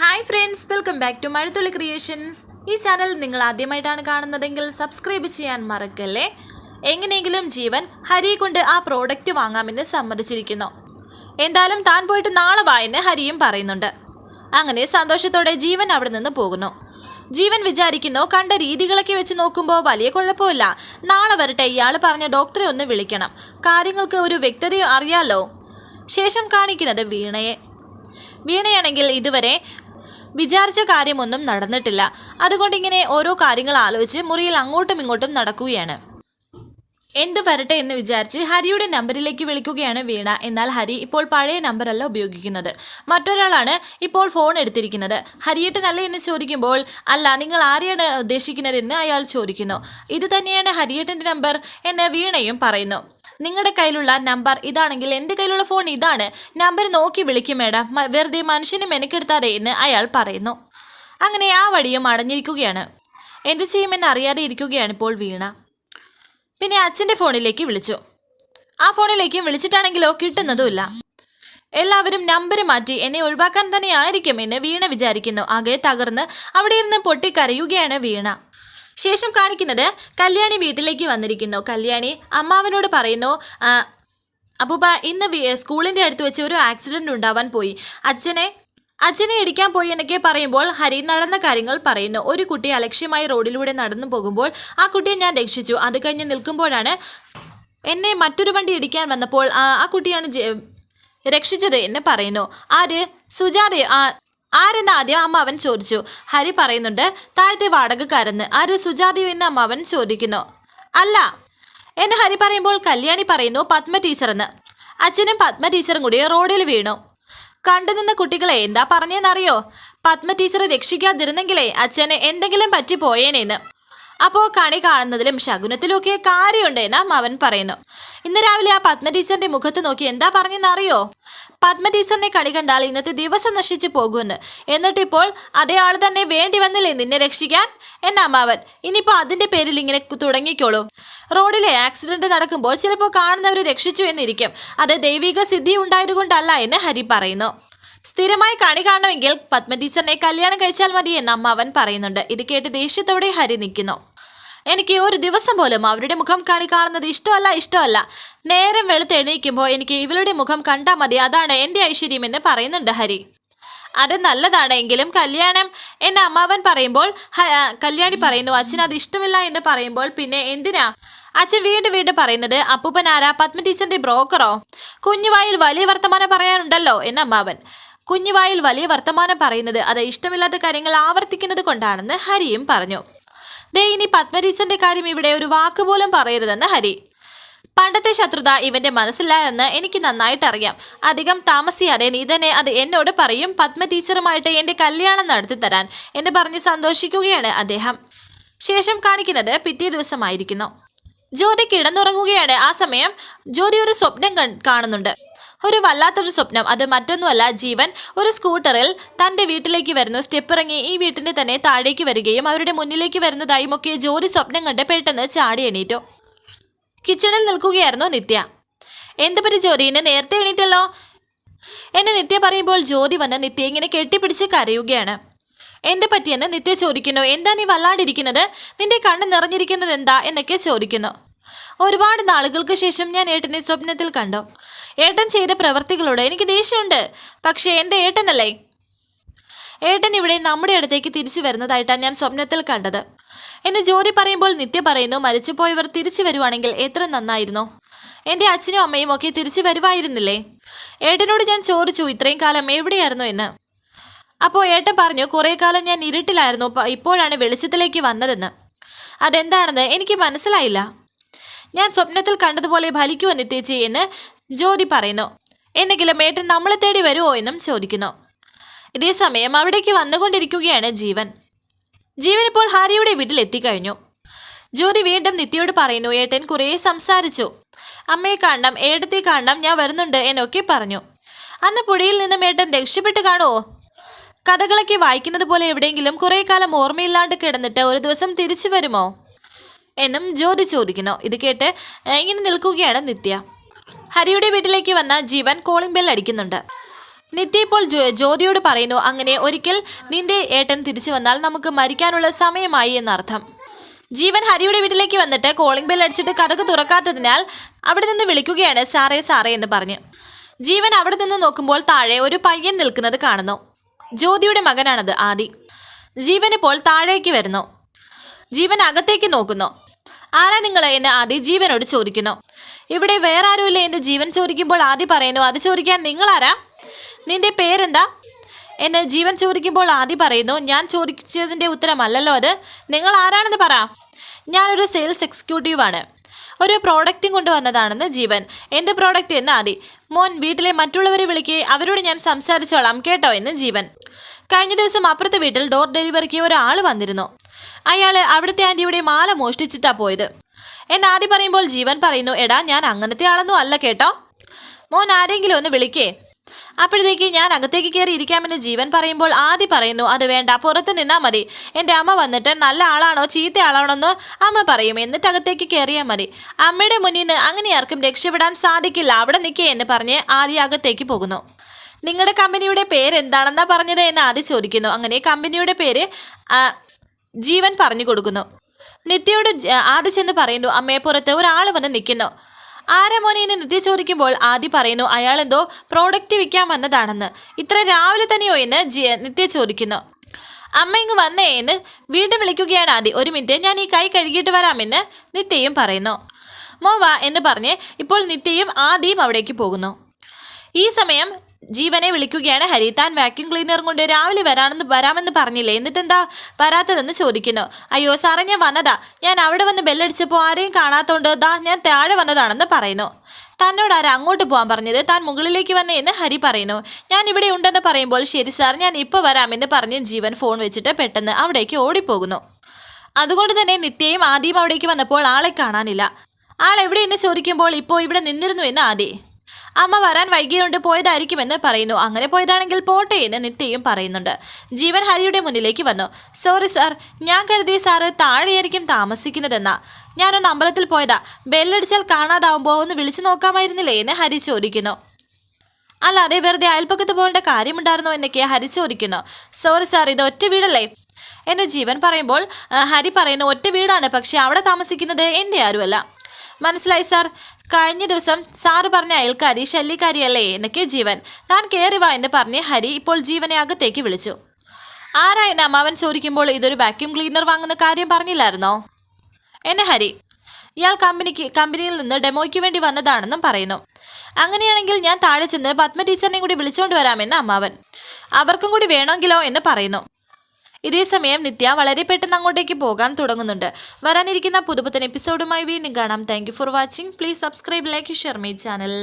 Hi friends welcome back to Mazhathulli creations ഈ channel നിങ്ങൾ ആദ്യമായിട്ടാണ് കാണുന്നതെങ്കിൽ സബ്സ്ക്രൈബ് ചെയ്യാൻ മറക്കല്ലേ? എങ്ങനെയെങ്കിലും ജീവൻ ഹരിയെ കൊണ്ട് ആ പ്രോഡക്റ്റ് വാങ്ങാമെന്ന് സമ്മതിച്ചിരിക്കുന്നു. എന്തായാലും താൻ പോയിട്ട് നാളെ വായെന്ന് ഹരിയും പറയുന്നുണ്ട്. അങ്ങനെ സന്തോഷത്തോടെ ജീവൻ അവിടെ നിന്ന് പോകുന്നു. ജീവൻ വിചാരിക്കുന്നു കണ്ട രീതികളൊക്കെ വെച്ച് നോക്കുമ്പോൾ വലിയ കുഴപ്പമില്ല. നാളെ വരട്ടെ ഇയാൾ പറഞ്ഞ ഡോക്ടറെ ഒന്ന് വിളിക്കണം. കാര്യങ്ങൾക്ക് ഒരു വ്യക്തത അറിയാലോ? ശേഷം കാണിക്കുന്നത് വീണയെ. വീണയാണെങ്കിൽ ഇതുവരെ വിചാരിച്ച കാര്യമൊന്നും നടന്നിട്ടില്ല. അതുകൊണ്ട് ഇങ്ങനെ ഓരോ കാര്യങ്ങൾ ആലോചിച്ച് മുറിയിൽ അങ്ങോട്ടും ഇങ്ങോട്ടും നടക്കുകയാണ്. എന്ത് വരട്ടെ എന്ന് വിചാരിച്ച് ഹരിയുടെ നമ്പറിലേക്ക് വിളിക്കുകയാണ് വീണ. എന്നാൽ ഹരി ഇപ്പോൾ പഴയ നമ്പറല്ല ഉപയോഗിക്കുന്നത്. മറ്റൊരാളാണ് ഇപ്പോൾ ഫോൺ എടുത്തിരിക്കുന്നത്. ഹരിയേട്ടനല്ലേ എന്ന് ചോദിക്കുമ്പോൾ അല്ല നിങ്ങൾ ആരെയാണ് ഉദ്ദേശിക്കുന്നതെന്ന് അയാൾ ചോദിക്കുന്നു. ഇത് തന്നെയാണ് ഹരിയേട്ടന്റെ നമ്പർ എന്ന് വീണയും പറയുന്നു. നിങ്ങളുടെ കയ്യിലുള്ള നമ്പർ ഇതാണെങ്കിൽ എന്റെ കയ്യിലുള്ള ഫോൺ ഇതാണ്. നമ്പർ നോക്കി വിളിക്കും മേഡം. വെറുതെ മനുഷ്യനെ മെനക്കെടുത്താതെ എന്ന് അയാൾ പറയുന്നു. അങ്ങനെ ആ വഴിയും അടഞ്ഞിരിക്കുകയാണ്. എന്ത് ചെയ്യുമെന്ന് അറിയാതെ ഇരിക്കുകയാണ് ഇപ്പോൾ വീണ. പിന്നെ അച്ഛന്റെ ഫോണിലേക്ക് വിളിച്ചു. ആ ഫോണിലേക്കും വിളിച്ചിട്ടാണെങ്കിലോ കിട്ടുന്നതുമില്ല. എല്ലാവരും നമ്പർ മാറ്റി എന്നെ ഒഴിവാക്കാൻ തന്നെ ആയിരിക്കും എന്ന് വീണ വിചാരിക്കുന്നു. ആകെ തകർന്ന് അവിടെ ഇരുന്ന് പൊട്ടിക്കരയുകയാണ് വീണ. ശേഷം കാണിക്കുന്നത് കല്യാണി വീട്ടിലേക്ക് വന്നിരിക്കുന്നു. കല്യാണി അമ്മാവനോട് പറയുന്നു അബൂബ ഇന്ന് സ്കൂളിന്റെ അടുത്ത് വെച്ച് ഒരു ആക്സിഡന്റ് ഉണ്ടാവാൻ പോയി. അച്ഛനെ അച്ഛനെ ഇടിക്കാൻ പോയി എന്നൊക്കെ പറയുമ്പോൾ ഹരി നടന്ന കാര്യങ്ങൾ പറയുന്നു. ഒരു കുട്ടി അലക്ഷ്യമായി റോഡിലൂടെ നടന്നു പോകുമ്പോൾ ആ കുട്ടിയെ ഞാൻ രക്ഷിച്ചു. അത് കഴിഞ്ഞ് നിൽക്കുമ്പോഴാണ് എന്നെ മറ്റൊരു വണ്ടി ഇടിക്കാൻ വന്നപ്പോൾ ആ കുട്ടിയാണ് രക്ഷിച്ചത് എന്ന് പറയുന്നു. ആര്? സുജാതയോ ആ ആരെന്ന് ആദ്യം അമ്മാവൻ ചോദിച്ചു. ഹരി പറയുന്നുണ്ട് താഴത്തെ വാടകക്കാരെന്ന്. ആര്? സുജാതയോ എന്ന് അമ്മാവൻ ചോദിക്കുന്നു. അല്ല. എന്ന് ഹരി പറയുമ്പോൾ കല്യാണി പറയുന്നു പത്മ ടീച്ചറെന്ന്. അച്ഛനും പത്മ ടീച്ചറും കൂടി റോഡിൽ വീണു. കണ്ടു നിന്ന കുട്ടികളെ എന്താ പറഞ്ഞെന്നറിയോ? പത്മ ടീച്ചറെ രക്ഷിക്കാതിരുന്നെങ്കിലേ അച്ഛനെ എന്തെങ്കിലും പറ്റി പോയേനേന്ന് അപ്പോൾ കണി കാണുന്നതിലും ശകുനത്തിലുമൊക്കെ കാര്യമുണ്ട് എന്നാ അവൻ പറയുന്നു. ഇന്ന് രാവിലെ ആ പത്മ ടീച്ചറിന്റെ മുഖത്ത് നോക്കി എന്താ പറഞ്ഞെന്നറിയോ? പത്മ ടീച്ചറിനെ കണി കണ്ടാൽ ഇന്നത്തെ ദിവസം നശിച്ചു പോകുമെന്ന്. എന്നിട്ടിപ്പോൾ അതേ ആൾ തന്നെ വേണ്ടി വന്നില്ലേ നിന്നെ രക്ഷിക്കാൻ? എന്നാ അമ്മാവൻ ഇനിയിപ്പോൾ അതിന്റെ പേരിൽ ഇങ്ങനെ തുടങ്ങിക്കോളൂ. റോഡിലെ ആക്സിഡന്റ് നടക്കുമ്പോൾ ചിലപ്പോൾ കാണുന്നവർ രക്ഷിച്ചു എന്നിരിക്കും. അത് ദൈവിക സിദ്ധി ഉണ്ടായതുകൊണ്ടല്ല എന്ന് ഹരി പറയുന്നു. സ്ഥിരമായി കണി കാണുമെങ്കിൽ പത്മ ടീച്ചറിനെ കല്യാണം കഴിച്ചാൽ മതി എന്ന് അമ്മാവൻ പറയുന്നുണ്ട്. ഇത് കേട്ട് ദേഷ്യത്തോടെ ഹരി നിൽക്കുന്നു. എനിക്ക് ഒരു ദിവസം പോലും അവരുടെ മുഖം കാണി കാണുന്നത് ഇഷ്ടമല്ല ഇഷ്ടമല്ല. നേരം വെളുത്ത് എണീക്കുമ്പോൾ എനിക്ക് ഇവളുടെ മുഖം കണ്ടാൽ മതി. അതാണ് എന്റെ ഐശ്വര്യം എന്ന് പറയുന്നുണ്ട് ഹരി. അത് നല്ലതാണെങ്കിലും കല്യാണം എന്റെ അമ്മാവൻ പറയുമ്പോൾ കല്യാണി പറയുന്നു അച്ഛൻ അത് ഇഷ്ടമില്ല എന്ന് പറയുമ്പോൾ പിന്നെ എന്തിനാ? അച്ഛൻ വീണ്ടും വീണ്ടും പറയുന്നത് അപ്പൂപ്പൻ ആരാ? പത്മ ടീച്ചറിന്റെ ബ്രോക്കറോ? കുഞ്ഞുവായിൽ വലിയ വർത്തമാനം പറയാനുണ്ടല്ലോ എന്ന് അമ്മാവൻ. കുഞ്ഞുവായിൽ വലിയ വർത്തമാനം പറയുന്നത് അത് ഇഷ്ടമില്ലാത്ത കാര്യങ്ങൾ ആവർത്തിക്കുന്നത് കൊണ്ടാണെന്ന് ഹരിയും പറഞ്ഞു. ദേ ഇനി പത്മരീസന്റെ കാര്യം ഇവിടെ ഒരു വാക്ക് പോലും പറയരുതെന്ന് ഹരി. പണ്ടത്തെ ശത്രുത ഇവന്റെ മനസ്സില്ല എന്ന് എനിക്ക് നന്നായിട്ട് അറിയാം അധികം താമസിയാതെ നീ തന്നെ അത് എന്നോട് പറയും പത്മ ടീച്ചറുമായിട്ട് എന്റെ കല്യാണം നടത്തി തരാൻ എന്നെ പറഞ്ഞ് സന്തോഷിക്കുകയാണ് അദ്ദേഹം. ശേഷം കാണിക്കുന്നത് പിറ്റേ ദിവസമായിരിക്കുന്നു. ജ്യോതി കിടന്നുറങ്ങുകയാണ് ആ സമയം. ജ്യോതി ഒരു സ്വപ്നം കാണുന്നുണ്ട്. ഒരു വല്ലാത്തൊരു സ്വപ്നം. അത് മറ്റൊന്നുമല്ല ജീവൻ ഒരു സ്കൂട്ടറിൽ തന്റെ വീട്ടിലേക്ക് വരുന്നു. സ്റ്റെപ്പ് ഇറങ്ങി ഈ വീട്ടിന്റെ തന്നെ താഴേക്ക് വരികയും അവരുടെ മുന്നിലേക്ക് വരുന്നതായും ഒക്കെ ജോലി സ്വപ്നം കണ്ട് പെട്ടെന്ന് ചാടി എണീറ്റു. കിച്ചണിൽ നിൽക്കുകയായിരുന്നു നിത്യ. എന്ത് പറ്റി ജോലി എന്നെ നേരത്തെ എണീറ്റല്ലോ? എന്നെ നിത്യ പറയുമ്പോൾ ജ്യോതി വന്ന് നിത്യ ഇങ്ങനെ കെട്ടിപ്പിടിച്ച് കരയുകയാണ്. എന്ത് പറ്റിയെന്ന്? നിത്യ ചോദിക്കുന്നു. എന്താ നീ വല്ലാണ്ടിരിക്കുന്നത്? നിന്റെ കണ്ണ് നിറഞ്ഞിരിക്കുന്നത് എന്താ? എന്നൊക്കെ ചോദിക്കുന്നു. ഒരുപാട് നാളുകൾക്ക് ശേഷം ഞാൻ ഏട്ടനെ സ്വപ്നത്തിൽ കണ്ടു. ഏട്ടൻ ചെയ്ത പ്രവർത്തികളോട് എനിക്ക് ദേഷ്യമുണ്ട്. പക്ഷേ എന്റെ ഏട്ടനല്ലേ? ഏട്ടൻ ഇവിടെ നമ്മുടെ അടുത്തേക്ക് തിരിച്ചു വരുന്നതായിട്ടാണ് ഞാൻ സ്വപ്നത്തിൽ കണ്ടത്. എന്നെ ജോലി പറയുമ്പോൾ നിത്യ പറയുന്നു മരിച്ചുപോയവർ തിരിച്ചു വരുവാണെങ്കിൽ എത്ര നന്നായിരുന്നു. എന്റെ അച്ഛനും അമ്മയും ഒക്കെ തിരിച്ചു വരുവായിരുന്നില്ലേ? ഏട്ടനോട് ഞാൻ ചോദിച്ചു ഇത്രയും കാലം എവിടെയായിരുന്നു എന്ന്? അപ്പോൾ ഏട്ടൻ പറഞ്ഞു കുറേ കാലം ഞാൻ ഇരുട്ടിലായിരുന്നു ഇപ്പോഴാണ് വെളിച്ചത്തിലേക്ക് വന്നതെന്ന്. അതെന്താണെന്ന് എനിക്ക് മനസ്സിലായില്ല. ഞാൻ സ്വപ്നത്തിൽ കണ്ടതുപോലെ ഫലിക്കുവെന്ന് നിത്യേച്ചി എന്ന് ജ്യോതി പറയുന്നു. എന്നെങ്കിലും ഏട്ടൻ നമ്മളെ തേടി വരുമോ എന്നും ചോദിക്കുന്നു. ഇതേ സമയം അവിടേക്ക് വന്നുകൊണ്ടിരിക്കുകയാണ് ജീവൻ. ജീവൻ ഇപ്പോൾ ഹാരിയുടെ വീട്ടിൽ എത്തിക്കഴിഞ്ഞു. ജ്യോതി വീണ്ടും നിത്യയോട് പറയുന്നു ഏട്ടൻ കുറേ സംസാരിച്ചു. അമ്മയെ കാണണം ഏട്ടത്തെ കാണണം ഞാൻ വരുന്നുണ്ട് എന്നൊക്കെ പറഞ്ഞു. അന്ന് പുഴയിൽ നിന്നും ഏട്ടൻ രക്ഷപ്പെട്ട് കാണുമോ കഥകളൊക്കെ വായിക്കുന്നത് പോലെ എവിടെയെങ്കിലും കുറേ കാലം ഓർമ്മയില്ലാണ്ട് കിടന്നിട്ട് ഒരു ദിവസം തിരിച്ചു വരുമോ? എന്നും ജ്യോതി ചോദിക്കുന്നു. ഇത് കേട്ട് ഇങ്ങനെ നിൽക്കുകയാണ് നിത്യ. ഹരിയുടെ വീട്ടിലേക്ക് വന്ന ജീവൻ കോളിംഗ് ബെൽ അടിക്കുന്നുണ്ട്. നിത്യ ഇപ്പോൾ ജ്യോതിയോട് പറയുന്നു അങ്ങനെ ഒരിക്കൽ നിന്റെ ഏട്ടൻ തിരിച്ചു വന്നാൽ നമുക്ക് മരിക്കാനുള്ള സമയമായി എന്നർത്ഥം. ജീവൻ ഹരിയുടെ വീട്ടിലേക്ക് വന്നിട്ട് കോളിംഗ് ബെൽ അടിച്ചിട്ട് കഥക്ക് തുറക്കാത്തതിനാൽ അവിടെ നിന്ന് വിളിക്കുകയാണ് സാറേ സാറേ എന്ന് പറഞ്ഞ്. ജീവൻ അവിടെ നിന്ന് നോക്കുമ്പോൾ താഴെ ഒരു പയ്യൻ നിൽക്കുന്നത് കാണുന്നു. ജ്യോതിയുടെ മകനാണത് ആദി. ജീവൻ ഇപ്പോൾ താഴേക്ക് വരുന്നു. ജീവൻ അകത്തേക്ക് നോക്കുന്നു. ആരാ നിങ്ങൾ എന്ന് ആദ്യ ജീവനോട് ചോദിക്കുന്നു? ഇവിടെ വേറെ ആരുമില്ല എന്റെ ജീവൻ ചോദിക്കുമ്പോൾ ആദി പറയുന്നു അത് ചോദിക്കാൻ നിങ്ങളാരാ? നിന്റെ പേരെന്താ? എന്നെ ജീവൻ ചോദിക്കുമ്പോൾ ആദി പറയുന്നു ഞാൻ ചോദിച്ചതിന്റെ ഉത്തരമല്ലല്ലോ അത്. നിങ്ങൾ ആരാണെന്ന് പറ. ഞാനൊരു സെയിൽസ് എക്സിക്യൂട്ടീവാണ് ഒരു പ്രോഡക്റ്റും കൊണ്ടുവന്നതാണെന്ന് ജീവൻ. എന്റെ പ്രോഡക്റ്റ് എന്ന് ആദി. മോൻ വീട്ടിലെ മറ്റുള്ളവരെ വിളിക്കുക അവരോട് ഞാൻ സംസാരിച്ചോളാം കേട്ടോ എന്ന് ജീവൻ. കഴിഞ്ഞ ദിവസം അപ്പുറത്തെ വീട്ടിൽ ഡോർ ഡെലിവറിക്ക് ഒരാൾ വന്നിരുന്നു. അയാൾ അവിടുത്തെ ആന്റിയുടെ മാല മോഷ്ടിച്ചിട്ടാ പോയത്. എന്നെ ആദ്യം പറയുമ്പോൾ ജീവൻ പറയുന്നു എടാ ഞാൻ അങ്ങനത്തെ ആളൊന്നും അല്ല കേട്ടോ. മോൻ ആരെങ്കിലും ഒന്ന് വിളിക്കേ. അപ്പോഴത്തേക്ക് ഞാൻ അകത്തേക്ക് കയറി ഇരിക്കാമെന്ന് ജീവൻ പറയുമ്പോൾ ആദ്യം പറയുന്നു അത് വേണ്ട പുറത്ത് നിന്നാ മതി. എന്റെ അമ്മ വന്നിട്ട് നല്ല ആളാണോ ചീത്ത ആളാണോ എന്ന് അമ്മ പറയും. എന്നിട്ട് അകത്തേക്ക് കയറിയാൽ മതി. അമ്മയുടെ മുന്നിൽ നിന്ന് അങ്ങനെ ആർക്കും രക്ഷപ്പെടാൻ സാധിക്കില്ല. അവിടെ നിൽക്കേ എന്ന് പറഞ്ഞ് ആദ്യം അകത്തേക്ക് പോകുന്നു. നിങ്ങളുടെ കമ്പനിയുടെ പേര് എന്താണെന്നാ പറഞ്ഞത്? എന്ന് ആദ്യം ചോദിക്കുന്നു. അങ്ങനെ കമ്പനിയുടെ പേര് ജീവൻ പറഞ്ഞു കൊടുക്കുന്നു. നിത്യയോട് ആദ്യ ചെന്ന് പറയുന്നു അമ്മയെ പുറത്ത് ഒരാൾ വന്ന് നിൽക്കുന്നു. ആരെ മോനെ നിത്യ ചോദിക്കുമ്പോൾ ആദ്യ പറയുന്നു അയാൾ എന്തോ പ്രോഡക്റ്റ് വിൽക്കാൻ വന്നതാണെന്ന്. ഇത്ര രാവിലെ തന്നെയോ എന്ന് നിത്യ ചോദിക്കുന്നു. അമ്മ ഇങ്ങ് വന്നേ എന്ന് വീണ്ടും വിളിക്കുകയാണ് ആദ്യ ഒരു മിനിറ്റ് ഞാൻ ഈ കൈ കഴുകിയിട്ട് വരാമെന്ന് നിത്യയും പറയുന്നു. മോവ എന്ന് പറഞ്ഞ് ഇപ്പോൾ നിത്യയും ആദ്യയും അവിടേക്ക് പോകുന്നു. ഈ സമയം ജീവനെ വിളിക്കുകയാണ് ഹരി. താൻ വാക്യൂം ക്ലീനർ കൊണ്ട് രാവിലെ വരാണെന്ന് വരാമെന്ന് പറഞ്ഞില്ലേ? എന്നിട്ടെന്താ വരാത്തതെന്ന് ചോദിക്കുന്നു. അയ്യോ സാറേ ഞാൻ വന്നതാ. ഞാൻ അവിടെ വന്ന് ബെല്ലടിച്ചപ്പോൾ ആരെയും കാണാത്തോണ്ട് ദാ ഞാൻ താഴെ വന്നതാണെന്ന് പറയുന്നു. തന്നോട് ആരാ അങ്ങോട്ട് പോകാൻ പറഞ്ഞത്? താൻ മുകളിലേക്ക് വന്നേ എന്ന് ഹരി പറയുന്നു. ഞാൻ ഇവിടെ ഉണ്ടെന്ന് പറയുമ്പോൾ ശരി സാർ ഞാൻ ഇപ്പോൾ വരാമെന്ന് പറഞ്ഞ് ജീവൻ ഫോൺ വെച്ചിട്ട് പെട്ടെന്ന് അവിടേക്ക് ഓടിപ്പോകുന്നു. അതുകൊണ്ട് തന്നെ നിത്യയും ആദ്യം അവിടേക്ക് വന്നപ്പോൾ ആളെ കാണാനില്ല. ആൾ എവിടെയെന്ന് ചോദിക്കുമ്പോൾ ഇപ്പോൾ ഇവിടെ നിന്നിരുന്നു എന്ന് ആദി. അമ്മ വരാൻ വൈകിയുണ്ട് പോയതായിരിക്കുമെന്ന് പറയുന്നു. അങ്ങനെ പോയതാണെങ്കിൽ പോട്ടെ എന്ന് നിത്യയും പറയുന്നുണ്ട്. ജീവൻ ഹരിയുടെ മുന്നിലേക്ക് വന്നു. സോറി സാർ ഞാൻ കരുതി സാറ് താഴെയായിരിക്കും താമസിക്കുന്നതെന്നാ. ഞാനൊന്ന് അമ്പലത്തിൽ പോയതാ. ബെല്ലടിച്ചാൽ കാണാതാവുമ്പോൾ ഒന്ന് വിളിച്ചു നോക്കാമായിരുന്നില്ലേ എന്ന് ഹരി ചോദിക്കുന്നു. അല്ലാതെ വെറുതെ അയൽപ്പക്കത്ത് പോകേണ്ട കാര്യമുണ്ടായിരുന്നോ എന്നൊക്കെ ഹരി ചോദിക്കുന്നു. സോറി സാർ ഇത് ഒറ്റ വീടല്ലേ? എന്നെ ജീവൻ പറയുമ്പോൾ ഹരി പറയുന്നു ഒറ്റ വീടാണ്. പക്ഷെ അവിടെ താമസിക്കുന്നത് എന്റെ ആരുമല്ല. മനസ്സിലായി സാർ. കഴിഞ്ഞ ദിവസം സാറ് പറഞ്ഞ അയൽക്കാരി ശല്യക്കാരിയല്ലേ എന്നൊക്കെ ജീവൻ. താൻ കയറി വാ എന്ന് പറഞ്ഞ് ഹരി ഇപ്പോൾ ജീവനെ അകത്തേക്ക് വിളിച്ചു. ആരാ എന്നെ അമ്മാവൻ ചോദിക്കുമ്പോൾ ഇതൊരു വാക്യൂം ക്ലീനർ വാങ്ങുന്ന കാര്യം പറഞ്ഞില്ലായിരുന്നോ? എന്നെ ഹരി ഇയാൾ കമ്പനിക്ക് കമ്പനിയിൽ നിന്ന് ഡെമോയ്ക്ക് വേണ്ടി വന്നതാണെന്നും പറയുന്നു. അങ്ങനെയാണെങ്കിൽ ഞാൻ താഴെ ചെന്ന് പത്മ ടീച്ചറിനെയും കൂടി വിളിച്ചുകൊണ്ട് വരാമെന്ന് അമ്മാവൻ. അവർക്കും കൂടി വേണമെങ്കിലോ എന്ന് പറയുന്നു. ഇതേ സമയം നിത്യ വളരെ പെട്ടെന്ന് അങ്ങോട്ടേക്ക് പോകാൻ തുടങ്ങുന്നുണ്ട്. വരാനിരിക്കുന്ന പുതുപുത്തൻ എപ്പിസോഡുമായി വീണ്ടും കാണാം. Thank for watching please subscribe like share my channel